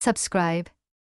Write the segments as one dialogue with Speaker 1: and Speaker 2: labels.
Speaker 1: subscribe,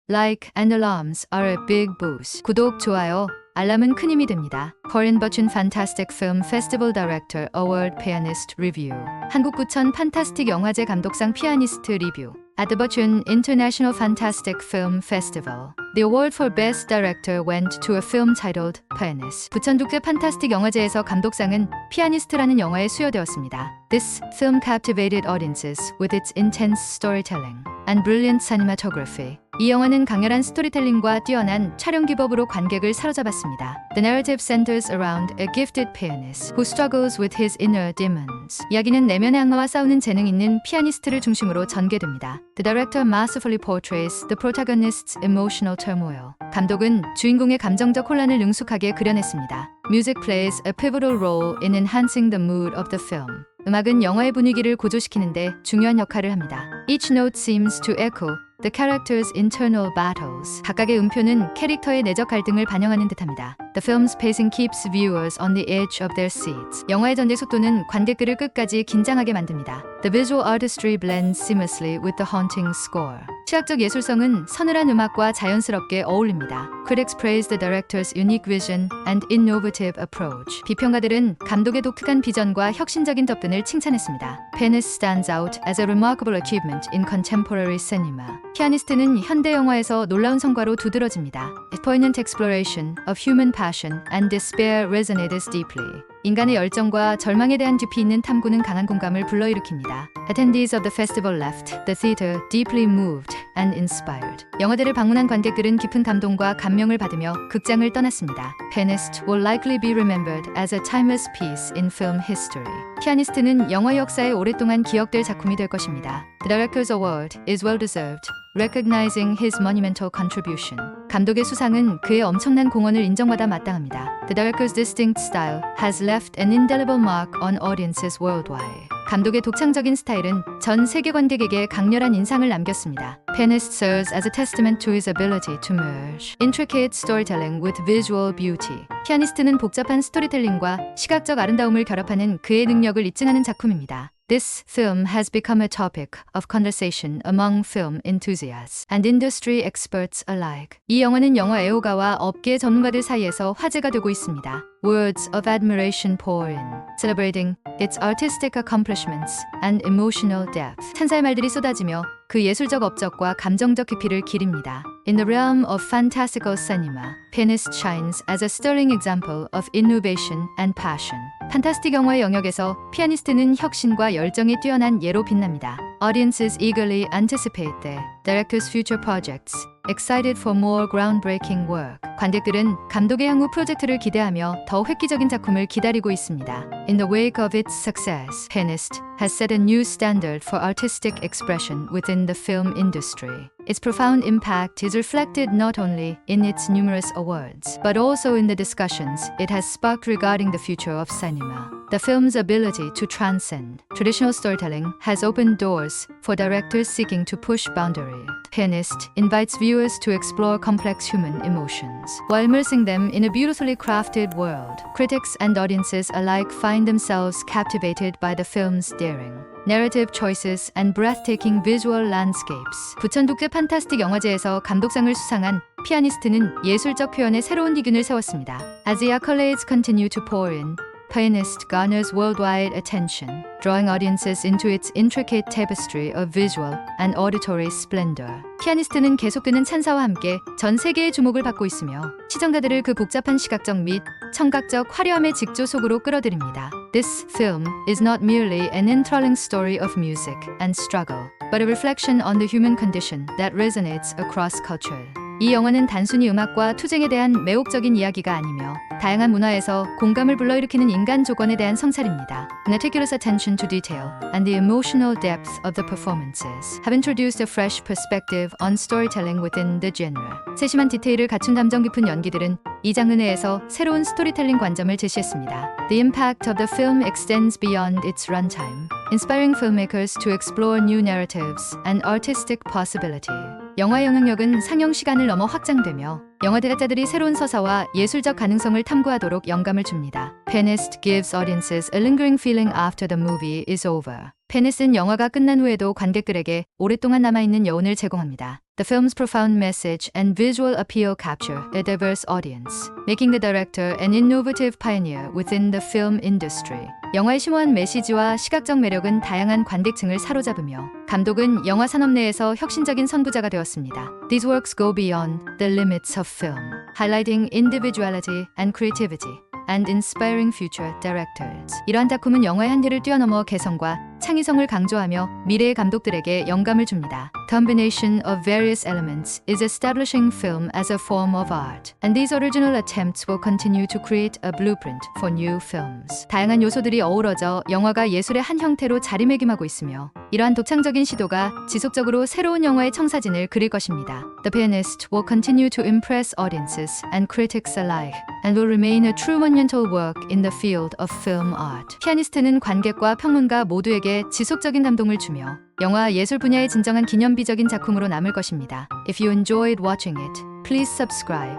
Speaker 1: like and alarms are a big boost. 구독, 좋아요, 알람은 큰 힘이 됩니다. Korean Bachun Fantastic Film Festival Director Award Pianist Review. 한국 부천 판타스틱 영화제 감독상 피아니스트 리뷰. At the Bachun International Fantastic Film Festival, the award for Best Director went to a film titled Pianist. 부천국제 판타스틱 영화제에서 감독상은 피아니스트라는 영화에 수여되었습니다. This film captivated audiences with its intense storytelling and brilliant cinematography. 이 영화는 강렬한 스토리텔링과 뛰어난 촬영 기법으로 관객을 사로잡았습니다. The narrative centers around a gifted pianist who struggles with his inner demons. 이야기는 내면의 악마와 싸우는 재능 있는 피아니스트를 중심으로 전개됩니다. The director masterfully portrays the protagonist's emotional turmoil. 감독은 주인공의 감정적 혼란을 능숙하게 그려냈습니다. Music plays a pivotal role in enhancing the mood of the film. 음악은 영화의 분위기를 고조시키는데 중요한 역할을 합니다. Each note seems to echo the character's internal battles. 각각의 음표는 캐릭터의 내적 갈등을 반영하는 듯합니다. The film's pacing keeps viewers on the edge of their seats. 영화의 전개 속도는 관객들을 끝까지 긴장하게 만듭니다. The visual artistry blends seamlessly with the haunting score. 시각적 예술성은 서늘한 음악과 자연스럽게 어울립니다. Critics praise the director's unique vision and innovative approach. 비평가들은 감독의 독특한 비전과 혁신적인 접근을 칭찬했습니다. Pianist stands out as a remarkable achievement in contemporary cinema. 피아니스트는 현대 영화에서 놀라운 성과로 두드러집니다. A poignant exploration of human passion and despair resonates deeply. 인간의 열정과 절망에 대한 깊이 있는 탐구는 강한 공감을 불러일으킵니다. Attendees of the festival left the theater deeply moved and inspired. 영화대를 방문한 관객들은 깊은 감동과 감명을 받으며 극장을 떠났습니다. Pianist will likely be remembered as a timeless piece in film history. 피아니스트는 영화 역사에 오랫동안 기억될 작품이 될 것입니다. The Director's Award is well deserved. Recognizing his monumental contribution. 감독의 수상은 그의 엄청난 공헌을 인정받아 마땅합니다. The director's distinct style has left an indelible mark on audiences worldwide. 감독의 독창적인 스타일은 전 세계 관객에게 강렬한 인상을 남겼습니다. Pianist serves as a testament to his ability to merge intricate storytelling with visual beauty. 피아니스트는 복잡한 스토리텔링과 시각적 아름다움을 결합하는 그의 능력을 입증하는 작품입니다. This film has become a topic of conversation among film enthusiasts and industry experts alike. 이 영화는 영화 애호가와 업계 전문가들 사이에서 화제가 되고 있습니다. Words of admiration pour in, celebrating its artistic accomplishments and emotional depth. 찬사의 말들이 쏟아지며 그 예술적 업적과 감정적 깊이를 기립니다. In the realm of fantastical cinema, Pianist shines as a sterling example of innovation and passion. 판타스틱 영화의 영역에서 피아니스트는 혁신과 열정이 뛰어난 예로 빛납니다. Audiences eagerly anticipate the director's future projects, excited for more groundbreaking work. 관객들은 감독의 향후 프로젝트를 기대하며 더 획기적인 작품을 기다리고 있습니다. In the wake of its success, Pianist has set a new standard for artistic expression within the film industry. Its profound impact is reflected not only in its numerous awards, but also in the discussions it has sparked regarding the future of cinema. The film's ability to transcend traditional storytelling has opened doors for directors seeking to push boundaries. Pianist invites viewers to explore complex human emotions while immersing them in a beautifully crafted world. Critics and audiences alike find themselves captivated by the film's daring. Narrative choices and breathtaking visual landscapes. 부천국제 판타스틱 영화제에서 감독상을 수상한 피아니스트는 예술적 표현의 새로운 기준을 세웠습니다. As the accolades continue to pour in, Pianist garners worldwide attention, drawing audiences into its intricate tapestry of visual and auditory splendor. 피아니스트는 계속되는 찬사와 함께 전 세계의 주목을 받고 있으며 시청자들을 그 복잡한 시각적 및 청각적 화려함의 직조 속으로 끌어들입니다. This film is not merely an enthralling story of music and struggle, but a reflection on the human condition that resonates across culture. 이 영화는 단순히 음악과 투쟁에 대한 매혹적인 이야기가 아니며 다양한 문화에서 공감을 불러일으키는 인간 조건에 대한 성찰입니다. Meticulous attention to detail and the emotional depth of the performances have introduced a fresh perspective on storytelling within the genre. 세심한 디테일을 갖춘 감정 깊은 연기들은 이 장르 내에서 새로운 스토리텔링 관점을 제시했습니다. The impact of the film extends beyond its runtime, inspiring filmmakers to explore new narratives and artistic possibility. 영화의 영향력은 상영 시간을 넘어 확장되며 영화 제작자들이 새로운 서사와 예술적 가능성을 탐구하도록 영감을 줍니다. Pianist gives audiences a lingering feeling after the movie is over. 페니스는 영화가 끝난 후에도 관객들에게 오랫동안 남아있는 여운을 제공합니다. The film's profound message and visual appeal capture a diverse audience, making the director an innovative pioneer within the film industry. 영화의 심오한 메시지와 시각적 매력은 다양한 관객층을 사로잡으며 감독은 영화 산업 내에서 혁신적인 선구자가 되었습니다. These works go beyond the limits of film, highlighting individuality and creativity. and inspiring future directors. 이러한 작품은 영화의 한계를 뛰어넘어 개성과 창의성을 강조하며 미래의 감독들에게 영감을 줍니다. Combination of various elements is establishing film as a form of art, and these original attempts will continue to create a blueprint for new films. 다양한 요소들이 어우러져 영화가 예술의 한 형태로 자리매김하고 있으며 이러한 독창적인 시도가 지속적으로 새로운 영화의 청사진을 그릴 것입니다. The pianist will continue to impress audiences and critics alike, and will remain a true monumental work in the field of film art. 피아니스트는 관객과 평론가 모두에게 지속적인 감동을 주며 영화 예술 분야의 진정한 기념비적인 작품으로 남을 것입니다. If you enjoyed watching it, please subscribe,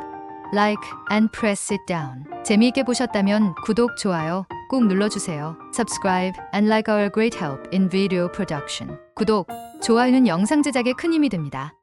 Speaker 1: like, and press it down. 재미있게 보셨다면 구독, 좋아요 꼭 눌러주세요. Subscribe and like our great help in video production. 구독, 좋아요는 영상 제작에 큰 힘이 됩니다.